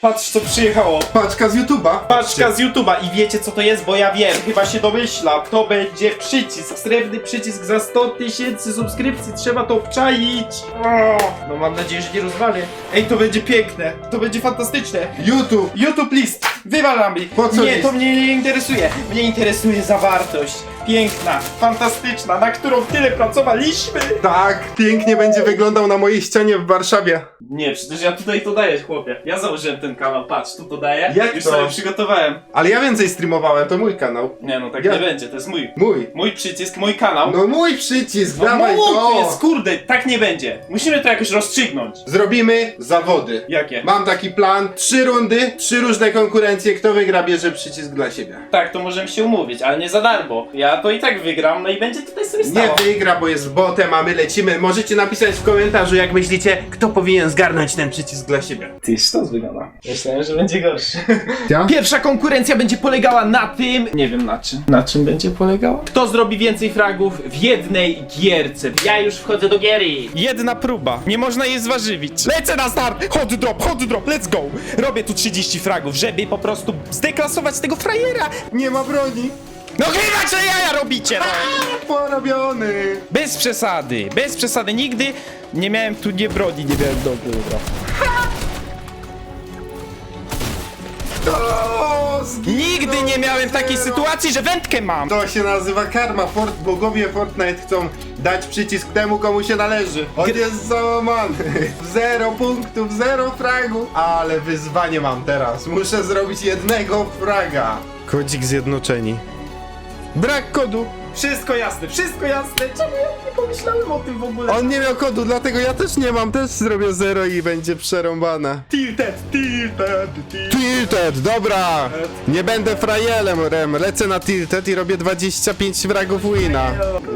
Patrz co przyjechało. Paczka z YouTube'a. Paczka z YouTube'a i wiecie co to jest, bo ja wiem, chyba się domyślam. To będzie przycisk, srebrny przycisk za 100 tysięcy subskrypcji, trzeba to obczaić. O, no mam nadzieję, że nie rozwalę. Ej, to będzie piękne, to będzie fantastyczne. YouTube. YouTube list, wywalamy. Po co nie, list? to mnie nie interesuje. Mnie interesuje zawartość. Piękna, fantastyczna, na którą tyle pracowaliśmy. Tak, pięknie będzie wyglądał na mojej ścianie w Warszawie. Nie, przecież ja tutaj to daję, chłopie. Ja założyłem ten kanał, patrz, tu to daję. Jak Już to? sobie przygotowałem. Ale ja więcej streamowałem, to mój kanał. Nie no, tak Ja- nie będzie, to jest mój. Mój. Mój przycisk, mój kanał. No mój przycisk, No dawaj mój to. jest, kurde, tak nie będzie. Musimy to jakoś rozstrzygnąć. Zrobimy zawody. Jakie? Mam taki plan, trzy rundy, trzy różne konkurencje, kto wygra bierze przycisk dla siebie. Tak, to możemy się umówić, ale nie za darmo. Ja to i tak wygram, no i będzie tutaj sobie Nie stało. wygra, bo jest botem, a my lecimy. Możecie napisać w komentarzu, jak myślicie, kto powinien zgarnąć ten przycisk dla siebie. Ty, sztos wygląda. Myślałem, że będzie gorszy. Ja? Pierwsza konkurencja będzie polegała na tym... Nie wiem na czym. Na czym będzie polegała? Kto zrobi więcej fragów w jednej gierce? Ja już wchodzę do giery. Jedna próba. Nie można jej zważywić. Lecę na start! Hot drop, hot drop, let's go! Robię tu 30 fragów, żeby po prostu zdeklasować tego frajera. Nie ma broni. No chyba, że jaja robicie, no! Porobiony. Bez przesady, bez przesady. Nigdy nie miałem tu nie broni, nie miałem dobra. Nigdy nie miałem takiej sytuacji, że wędkę mam. To się nazywa karma. Fort, bogowie Fortnite chcą dać przycisk temu, komu się należy. On jest załamany. Zero punktów, zero fragu. Ale wyzwanie mam teraz. Muszę zrobić jednego fraga. Kodzik zjednoczeni. Brak kodu. Wszystko jasne, wszystko jasne. Czemu ja nie pomyślałem o tym w ogóle? On nie miał kodu, dlatego ja też nie mam. Też zrobię zero i będzie przerąbane. Tilted, tilted, tilted. Tilted, dobra! Nie będę frajelem, Rem. Lecę na Tilted i robię 25 fragów wina.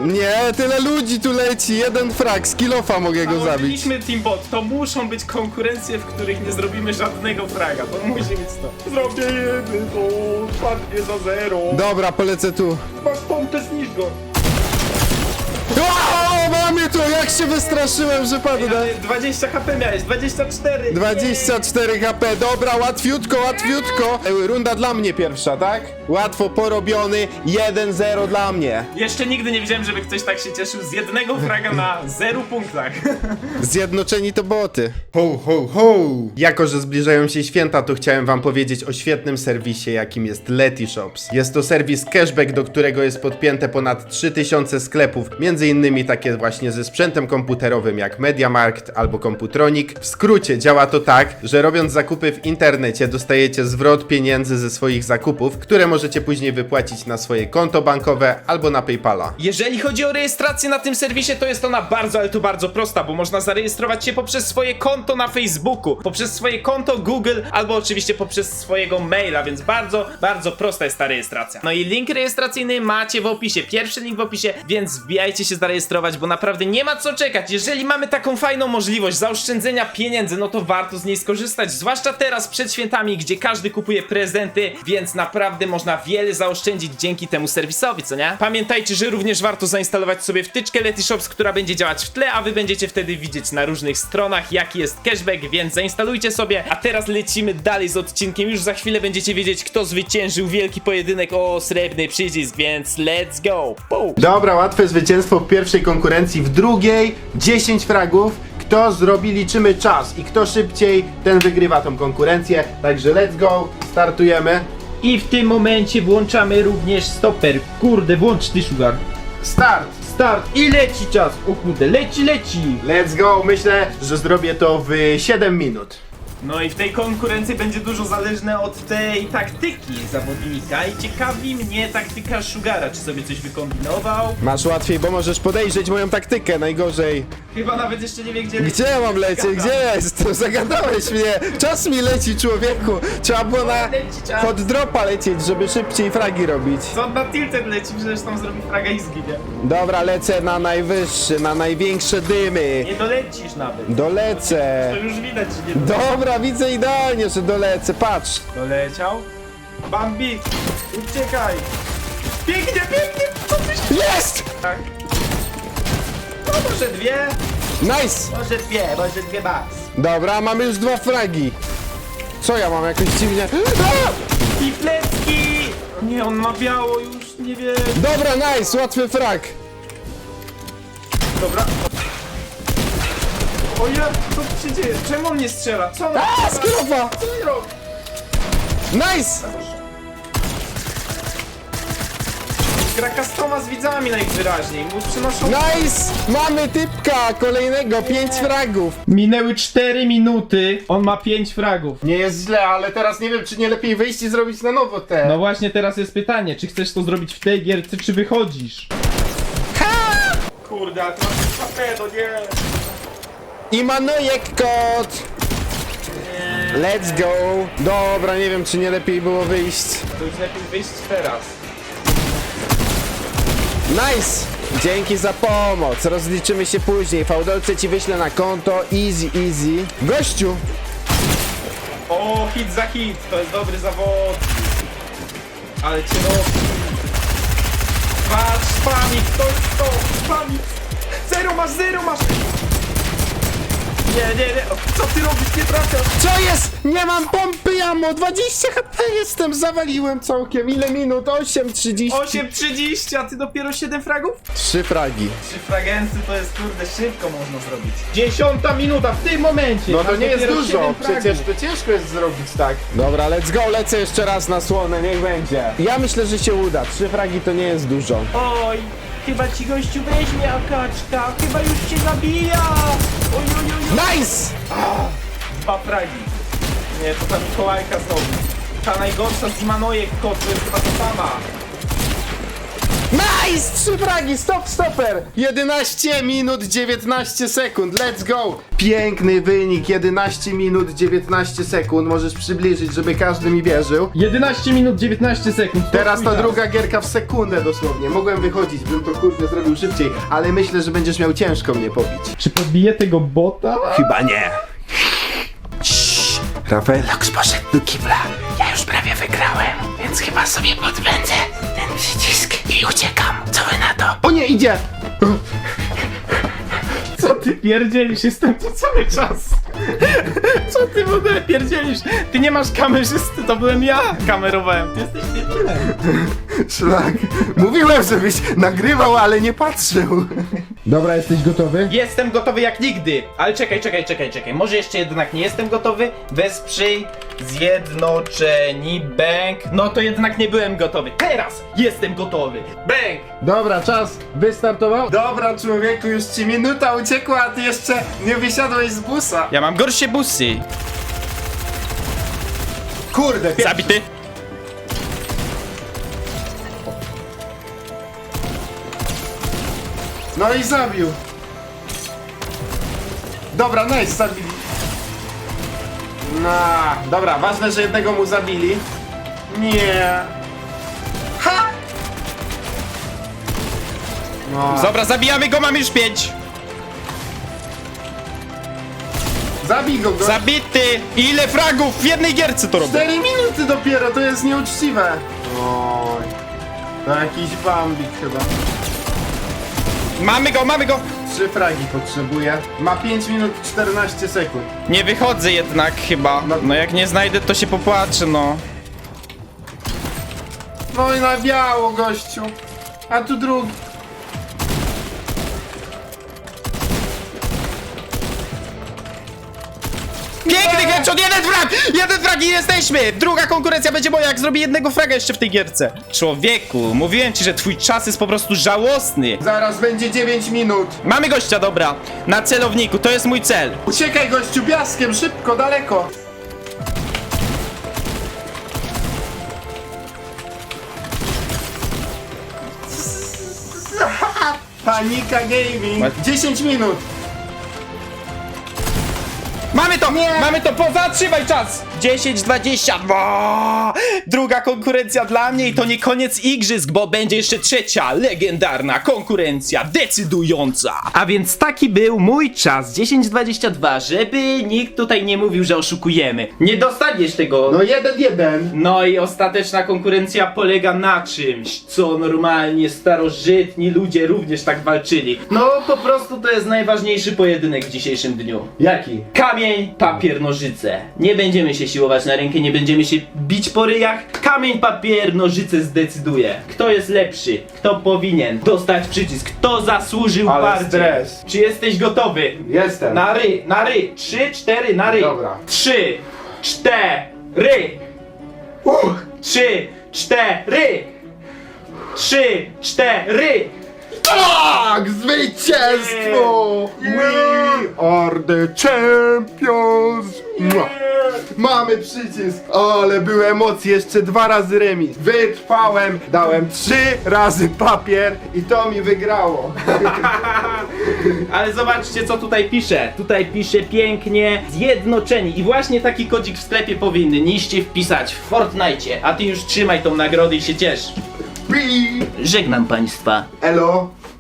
Nie, tyle ludzi tu leci. Jeden frag, z kilofa mogę go zabić. Założyliśmy Teambot, to muszą być konkurencje, w których nie zrobimy żadnego fraga. To musi być to. Zrobię jeden, to padnie za zero. Dobra, polecę tu. Masz pompę, zniszcz go. Jak się wystraszyłem, że padnę. Ale 20 HP miałeś, 24. 24 HP, dobra, łatwiutko, łatwiutko. E, Runda dla mnie pierwsza, tak? Łatwo porobiony, 1-0 dla mnie. Jeszcze nigdy nie widziałem, żeby ktoś tak się cieszył z jednego fraga na zero punktach. Zjednoczeni to boty. Ho, ho, ho! Jako, że zbliżają się święta, to chciałem wam powiedzieć o świetnym serwisie, jakim jest Leti Shops. Jest to serwis cashback, do którego jest podpięte ponad 3000 sklepów, między innymi takie właśnie ze sprzętem komputerowym jak MediaMarkt albo Computronic. W skrócie działa to tak, że robiąc zakupy w internecie dostajecie zwrot pieniędzy ze swoich zakupów, które możecie później wypłacić na swoje konto bankowe albo na PayPala. Jeżeli chodzi o rejestrację na tym serwisie, to jest ona bardzo, ale to bardzo prosta, bo można zarejestrować się poprzez swoje konto na Facebooku, poprzez swoje konto Google, albo oczywiście poprzez swojego maila, więc bardzo, bardzo prosta jest ta rejestracja. No i link rejestracyjny macie w opisie, pierwszy link w opisie, więc wbijajcie się zarejestrować, bo naprawdę nie ma co czekać. Jeżeli mamy taką fajną możliwość zaoszczędzenia pieniędzy, no to warto z niej skorzystać, zwłaszcza teraz przed świętami, gdzie każdy kupuje prezenty, więc naprawdę można wiele zaoszczędzić dzięki temu serwisowi, co nie? Pamiętajcie, że również warto zainstalować sobie wtyczkę Letyshops, która będzie działać w tle, a wy będziecie wtedy widzieć na różnych stronach, jaki jest cashback, więc zainstalujcie sobie. A teraz lecimy dalej z odcinkiem. Już za chwilę będziecie wiedzieć, kto zwyciężył wielki pojedynek o srebrny przycisk, więc let's go! Boom. Dobra, łatwe zwycięstwo w pierwszej konkurencji, w drugiej 10 fragów. Kto zrobi, liczymy czas i kto szybciej, ten wygrywa tą konkurencję. Także let's go, startujemy. I w tym momencie włączamy również stoper. Kurde, włącz ty, Sugar. Start! Start i leci czas. O kurde, leci, leci. Let's go, myślę, że zrobię to w 7 minut. No i w tej konkurencji będzie dużo zależne od tej taktyki zawodnika i ciekawi mnie taktyka Sugara, czy sobie coś wykombinował. Masz łatwiej, bo możesz podejrzeć moją taktykę, najgorzej. Chyba nawet jeszcze nie wie gdzie. Gdzie mam lecieć? Gdzie ja jestem? Zagadałeś mnie! Czas mi leci, człowieku! Trzeba było na Leci czas. hot dropa lecieć, żeby szybciej fragi robić. Co on na tilted leci, przecież tam zrobi fraga i zginie. Dobra, lecę na najwyższy, na największe dymy. Nie dolecisz nawet. Dolecę. To już widać, że nie Dobra, widzę idealnie, że dolecę, patrz. doleciał. Bambi, uciekaj. Pięknie, pięknie, co. Jest! Tak. No może dwie, Nice! może dwie, może dwie max. Dobra, mamy już dwa fragi. Co ja mam jakoś dziwnie... A! I plecki! Nie, on ma biało już, nie wiem. Dobra, nice, łatwy frag. Dobra. O ja, co się dzieje? Czemu on nie strzela? Co on A, skrofa! Co on robi? Nice! Gra customa z widzami najwyraźniej, mu przynoszą... Nice! Mamy typka kolejnego, 5 fragów. Minęły 4 minuty, on ma 5 fragów. Nie jest źle, ale teraz nie wiem, czy nie lepiej wyjść i zrobić na nowo te. No właśnie teraz jest pytanie, czy chcesz to zrobić w tej gierce, czy wychodzisz? Kurde, ale to masz HP, to nie! I manojek kot! Let's go! Dobra, nie wiem, czy nie lepiej było wyjść. To już lepiej wyjść teraz. Nice! Dzięki za pomoc. Rozliczymy się później. Fałdolce ci wyślę na konto. Easy, easy. Gościu! O, hit za hit, to jest dobry zawod. Ale cię robi. Patrz, spamik, to jest to, spamik. Zero masz, zero masz. Nie, nie, nie, o, co ty robisz, nie trafiasz. Co jest? Nie mam pompy jamo! 20 HP jestem, zawaliłem całkiem. Ile minut? 8.30. 8.30, a ty dopiero 7 fragów? 3 fragi. Trzy fragency to jest kurde szybko można zrobić. Dziesiąta minuta w tym momencie. No to Masz nie jest dopiero dużo, siedem fragów. przecież to ciężko jest zrobić tak. Dobra, let's go, lecę jeszcze raz na słonę, niech będzie. Ja myślę, że się uda, trzy fragi to nie jest dużo. Oj, chyba ci gościu weźmie akaczka, chyba już cię zabija. Oj, oj, oj, oj. Nice! Dwa fragi. Nie, to ta Mikołajka znowu. Ta najgorsza z Manojek kot, to jest chyba to sama. Nice! Trzy fragi, stop, stoper! 11 minut 19 sekund, let's go! Piękny wynik, 11 minut 19 sekund, możesz przybliżyć, żeby każdy mi wierzył. 11 minut 19 sekund. Teraz to druga gierka w sekundę dosłownie. Mogłem wychodzić, bym to kurde zrobił szybciej, ale myślę, że będziesz miał ciężko mnie pobić. Czy podbije tego bota? Chyba nie. Ciii. Rafael Lux poszedł do kibla. Ja już prawie wygrałem, więc chyba sobie podbędę ten przycisk i uciekam. Co wy na to? O nie, idzie! Co ty pierdzielisz? Jestem tu cały czas. Co ty w ogóle pierdzielisz? Ty nie masz kamerzysty, to byłem ja kamerowałem. Ty jesteś debilem. Szlak. Mówiłem, żebyś nagrywał, ale nie patrzył. Dobra, jesteś gotowy? Jestem gotowy jak nigdy. Ale czekaj, czekaj, czekaj, czekaj. Może jeszcze jednak nie jestem gotowy? Wesprzyj zjednoczeni bęk. No to jednak nie byłem gotowy. Teraz jestem gotowy. Bęk. Dobra, czas wystartował. Dobra, człowieku, już ci minuta uciekła, a ty jeszcze nie wysiadłeś z busa. Ja mam gorsze busy. Kurde, pierwszy. Zabity. No i zabił. Dobra, nice, zabili. No, dobra, ważne, że jednego mu zabili. Nie. Ha! No, Dobra, zabijamy go, mamy już pięć. zabij go, go. Zabity. Ile fragów w jednej gierce to robię? 4 minuty dopiero, to jest nieuczciwe. Oj. To jakiś bambik chyba. Mamy go, mamy go. Trzy fragi potrzebuje. Ma 5 minut 14 sekund. Nie wychodzę jednak chyba. No jak nie znajdę, to się popłaczę, no. No i na biało, gościu. A tu drugi. Piękny headshot, jeden frag! Jeden frag i jesteśmy! Druga konkurencja będzie moja, jak zrobię jednego fraga jeszcze w tej gierce. Człowieku, mówiłem ci, że twój czas jest po prostu żałosny. Zaraz będzie 9 minut. Mamy gościa, dobra. Na celowniku, to jest mój cel. Uciekaj, gościu, piaskiem, szybko, daleko. Panika Gaming. What? 10 minut. Mamy to! Mamy to! Po, zatrzymaj czas! 10, 22! Druga konkurencja dla mnie i to nie koniec igrzysk, bo będzie jeszcze trzecia, legendarna konkurencja, decydująca. A więc taki był mój czas, 10.22, żeby nikt tutaj nie mówił, że oszukujemy. Nie dostaniesz tego. No jeden, jeden. No i ostateczna konkurencja polega na czymś, co normalnie starożytni ludzie również tak walczyli. No po prostu to jest najważniejszy pojedynek w dzisiejszym dniu. Jaki? Kamień, papier, nożyce. Nie będziemy się siłować na rękę, nie będziemy się bić po ryjach. Kamień, papier, nożyce zdecyduje. Kto jest lepszy? Kto powinien dostać przycisk? Kto zasłużył Ale bardziej? stres. Czy jesteś gotowy? Jestem. Na ry, na ry. Trzy, cztery, na ry. Dobra. Trzy, cztery. Uch. Trzy, cztery. Trzy, cztery. Tak! Zwycięstwo! We are the champions! Mua. Mamy przycisk! Ale były emocje, jeszcze dwa razy remis. Wytrwałem, dałem trzy razy papier i to mi wygrało. Ale zobaczcie co tutaj pisze. Tutaj pisze pięknie zjednoczeni. I właśnie taki kodzik w sklepie powinniście wpisać w Fortnite. A ty już trzymaj tą nagrodę i się ciesz. Pi. Żegnam państwa. Elo,